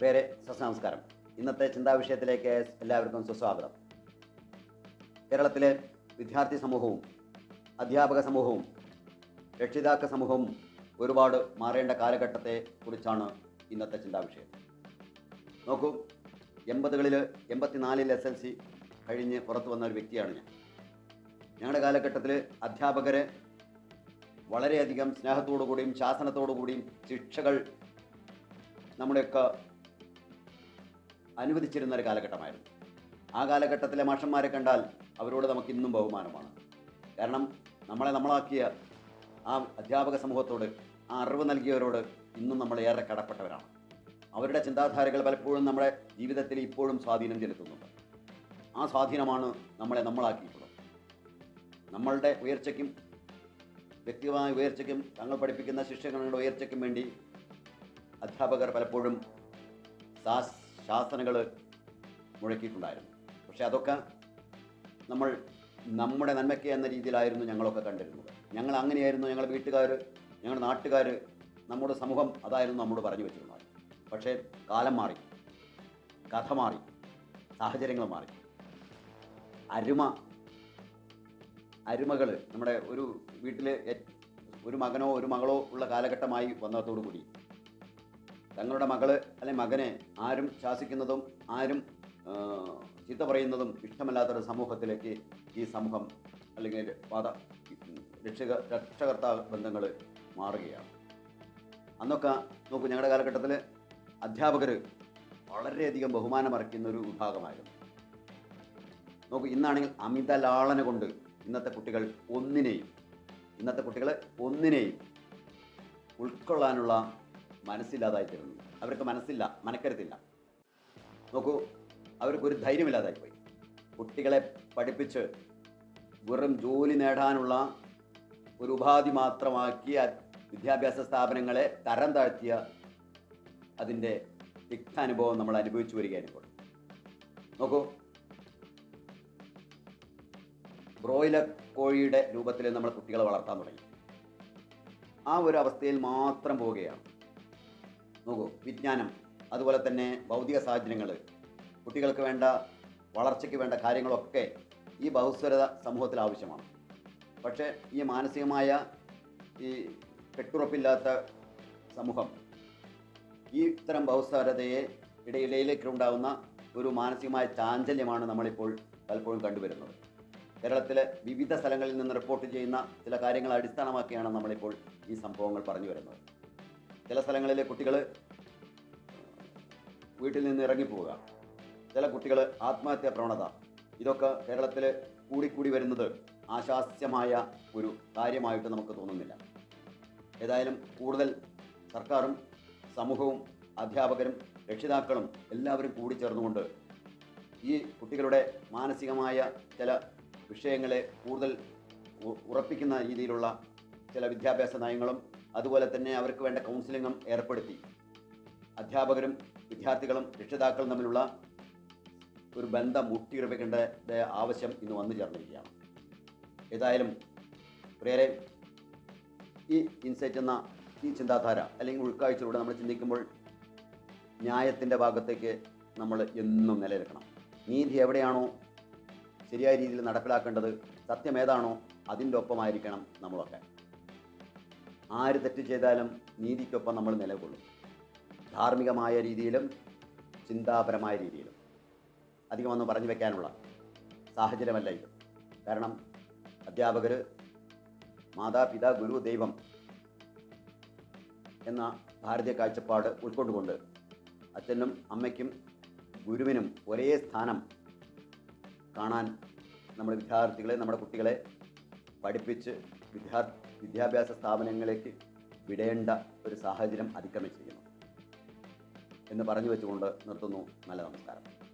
പേരെ സസ്നാമസ്കാരം ഇന്നത്തെ ചിന്താവിഷയത്തിലേക്ക് എല്ലാവർക്കും സുസ്വാഗതം. കേരളത്തിലെ വിദ്യാർത്ഥി സമൂഹവും അധ്യാപക സമൂഹവും രക്ഷിതാക്ക സമൂഹവും ഒരുപാട് മാറേണ്ട കാലഘട്ടത്തെ കുറിച്ചാണ് ഇന്നത്തെ ചിന്താവിഷയം. നോക്കൂ എൺപതുകളിൽ എൺപത്തിനാലിൽ എസ് എൽ സി കഴിഞ്ഞ് പുറത്തു വന്ന ഒരു വ്യക്തിയാണ് ഞാൻ. ഞങ്ങളുടെ കാലഘട്ടത്തിൽ അധ്യാപകരെ വളരെയധികം സ്നേഹത്തോടു കൂടിയും ശാസനത്തോടു കൂടിയും ശിക്ഷകൾ നമ്മുടെയൊക്കെ അനുവദിച്ചിരുന്ന ഒരു കാലഘട്ടമായിരുന്നു. ആ കാലഘട്ടത്തിലെ മാഷന്മാരെ കണ്ടാൽ അവരോട് നമുക്ക് ഇന്നും ബഹുമാനമാണ്. കാരണം നമ്മളെ നമ്മളാക്കിയ ആ അധ്യാപക സമൂഹത്തോട് ആ അറിവ് നൽകിയവരോട് ഇന്നും നമ്മൾ ഏറെ കടപ്പെട്ടവരാണ്. അവരുടെ ചിന്താധാരകൾ പലപ്പോഴും നമ്മുടെ ജീവിതത്തിൽ ഇപ്പോഴും സ്വാധീനം ചെലുത്തുന്നുണ്ട്. ആ സ്വാധീനമാണ് നമ്മളെ നമ്മളാക്കിയിട്ടുള്ളത്. നമ്മളുടെ ഉയർച്ചയ്ക്കും വ്യക്തിപരമായ ഉയർച്ചയ്ക്കും തങ്ങൾ പഠിപ്പിക്കുന്ന ശിക്ഷകങ്ങളുടെ ഉയർച്ചയ്ക്കും വേണ്ടി അധ്യാപകർ പലപ്പോഴും ശാസ് ശാസനകൾ മുഴക്കിയിട്ടുണ്ടായിരുന്നു. പക്ഷെ അതൊക്കെ നമ്മൾ നമ്മുടെ നന്മയ്ക്ക് എന്ന രീതിയിലായിരുന്നു ഞങ്ങളൊക്കെ കണ്ടിരുന്നത്. ഞങ്ങൾ അങ്ങനെയായിരുന്നു ഞങ്ങളുടെ വീട്ടുകാർ ഞങ്ങളുടെ നാട്ടുകാർ നമ്മുടെ സമൂഹം അതായിരുന്നു നമ്മോട് പറഞ്ഞു വെച്ചിരുന്നത്. പക്ഷേ കാലം മാറി കഥ മാറി സാഹചര്യങ്ങൾ മാറി. അരുമ അരുമകൾ നമ്മുടെ ഒരു വീട്ടിൽ ഒരു മകനോ ഒരു മകളോ ഉള്ള കാലഘട്ടമായി വന്നതോടു കൂടി തങ്ങളുടെ മകൾ അല്ലെ മകനെ ആരും ശാസിക്കുന്നതും ആരും ചീത്ത പറയുന്നതും ഇഷ്ടമല്ലാത്തൊരു സമൂഹത്തിലേക്ക് ഈ സമൂഹം അല്ലെങ്കിൽ പാത രക്ഷക രക്ഷകർത്താ ബന്ധങ്ങൾ മാറുകയാണ്. അന്നൊക്കെ നോക്കൂ ഞങ്ങളുടെ കാലഘട്ടത്തിൽ അധ്യാപകർ വളരെയധികം ബഹുമാനം അർക്കുന്ന ഒരു വിഭാഗമായിരുന്നു. നോക്കൂ ഇന്നാണെങ്കിൽ അമിത ലാളന കൊണ്ട് ഇന്നത്തെ കുട്ടികൾ ഒന്നിനെയും ഇന്നത്തെ കുട്ടികൾ ഒന്നിനെയും ഉൾക്കൊള്ളാനുള്ള മനസ്സില്ലാതായിത്തീരുന്നു അവർക്ക് മനസ്സില്ല മനക്കരുത്തില്ല. നോക്കൂ അവർക്കൊരു ധൈര്യമില്ലാതായിപ്പോയി. കുട്ടികളെ പഠിപ്പിച്ച് വെറും ജോലി നേടാനുള്ള ഒരു ഉപാധി മാത്രമാക്കിയ വിദ്യാഭ്യാസ സ്ഥാപനങ്ങളെ തരം താഴ്ത്തിയ അതിന്റെ തിക്താനുഭവം നമ്മൾ അനുഭവിച്ചു വരികയാണ് ഇപ്പോൾ. നോക്കൂ ബ്രോയിലർ കോഴിയുടെ രൂപത്തിൽ നമ്മൾ കുട്ടികളെ വളർത്താൻ തുടങ്ങി. ആ ഒരു അവസ്ഥയിൽ മാത്രം പോവുകയാണ്. നോക്കൂ വിജ്ഞാനം അതുപോലെ തന്നെ ഭൗതിക സാഹചര്യങ്ങൾ കുട്ടികൾക്ക് വേണ്ട വളർച്ചയ്ക്ക് വേണ്ട കാര്യങ്ങളൊക്കെ ഈ ബഹുസ്വരത സമൂഹത്തിൽ ആവശ്യമാണ്. പക്ഷേ ഈ മാനസികമായ ഈ കെട്ടുറപ്പില്ലാത്ത സമൂഹം ഈ ഇത്തരം ബഹുസ്വരതയെ ഇടയിലേക്ക് ഉണ്ടാകുന്ന ഒരു മാനസികമായ ചാഞ്ചല്യമാണ് നമ്മളിപ്പോൾ പലപ്പോഴും കണ്ടുവരുന്നത്. കേരളത്തിലെ വിവിധ സ്ഥലങ്ങളിൽ നിന്ന് റിപ്പോർട്ട് ചെയ്യുന്ന ചില കാര്യങ്ങൾ അടിസ്ഥാനമാക്കിയാണ് നമ്മളിപ്പോൾ ഈ സംഭവങ്ങൾ പറഞ്ഞു വരുന്നത്. ചില സ്ഥലങ്ങളിലെ കുട്ടികൾ വീട്ടിൽ നിന്ന് ഇറങ്ങിപ്പോവുക. ചില കുട്ടികൾ ആത്മഹത്യാ പ്രവണത. ഇതൊക്കെ കേരളത്തിൽ കൂടിക്കൂടി വരുന്നത് ആശാസ്യമായ ഒരു കാര്യമായിട്ട് നമുക്ക് തോന്നുന്നില്ല. ഏതായാലും കൂടുതൽ സർക്കാരും സമൂഹവും അധ്യാപകരും രക്ഷിതാക്കളും എല്ലാവരും കൂടി ചേർന്നുകൊണ്ട് ഈ കുട്ടികളുടെ മാനസികമായ ചില വിഷയങ്ങളെ കൂടുതൽ ഉറപ്പിക്കുന്ന രീതിയിലുള്ള ചില വിദ്യാഭ്യാസ നയങ്ങളും അതുപോലെ തന്നെ അവർക്ക് വേണ്ട കൗൺസിലിങ്ങും ഏർപ്പെടുത്തി. അധ്യാപകരും വിദ്യാർത്ഥികളും രക്ഷിതാക്കളും തമ്മിലുള്ള ഒരു ബന്ധം ഊട്ടിയുറപ്പിക്കേണ്ട ആവശ്യം ഇന്ന് വന്നു ചേർന്നിരിക്കുകയാണ്. ഏതായാലും പ്രിയരെ ഈ ഇൻസൈറ്റ് എന്ന ഈ ചിന്താധാര അല്ലെങ്കിൽ ഉൾക്കാഴ്ചയിലൂടെ നമ്മൾ ചിന്തിക്കുമ്പോൾ ന്യായത്തിന്റെ ഭാഗത്തേക്ക് നമ്മൾ എന്നും നിലനിൽക്കണം. നീതി എവിടെയാണോ ശരിയായ രീതിയിൽ നടപ്പിലാക്കേണ്ടത് സത്യം ഏതാണോ അതിന്റെ ഒപ്പമായിരിക്കണം നമ്മളൊക്കെ. ആര് തെറ്റ് ചെയ്താലും നീതിക്കൊപ്പം നമ്മൾ നിലകൊള്ളും. ധാർമ്മികമായ രീതിയിലും ചിന്താപരമായ രീതിയിലും. അധികമൊന്നും പറഞ്ഞു വെക്കാനുള്ള സാഹചര്യമല്ല ഇത്. കാരണം അധ്യാപകർ മാതാപിതാ ഗുരു ദൈവം എന്ന ഭാരതീയ കാഴ്ചപ്പാട് ഉൾക്കൊണ്ടുകൊണ്ട് അച്ഛനും അമ്മയ്ക്കും ഗുരുവിനും ഒരേ സ്ഥാനം കാണാൻ നമ്മുടെ വിദ്യാർത്ഥികളെ നമ്മുടെ കുട്ടികളെ പഠിപ്പിച്ച് വിദ്യാ വിദ്യാഭ്യാസ സ്ഥാപനങ്ങളിലേക്ക് വിടേണ്ട ഒരു സാഹചര്യം അതിക്രമിച്ചിരിക്കുന്നു. എന്ന് പറഞ്ഞു വെച്ചുകൊണ്ട് നിർത്തുന്നു. നല്ല നമസ്കാരം.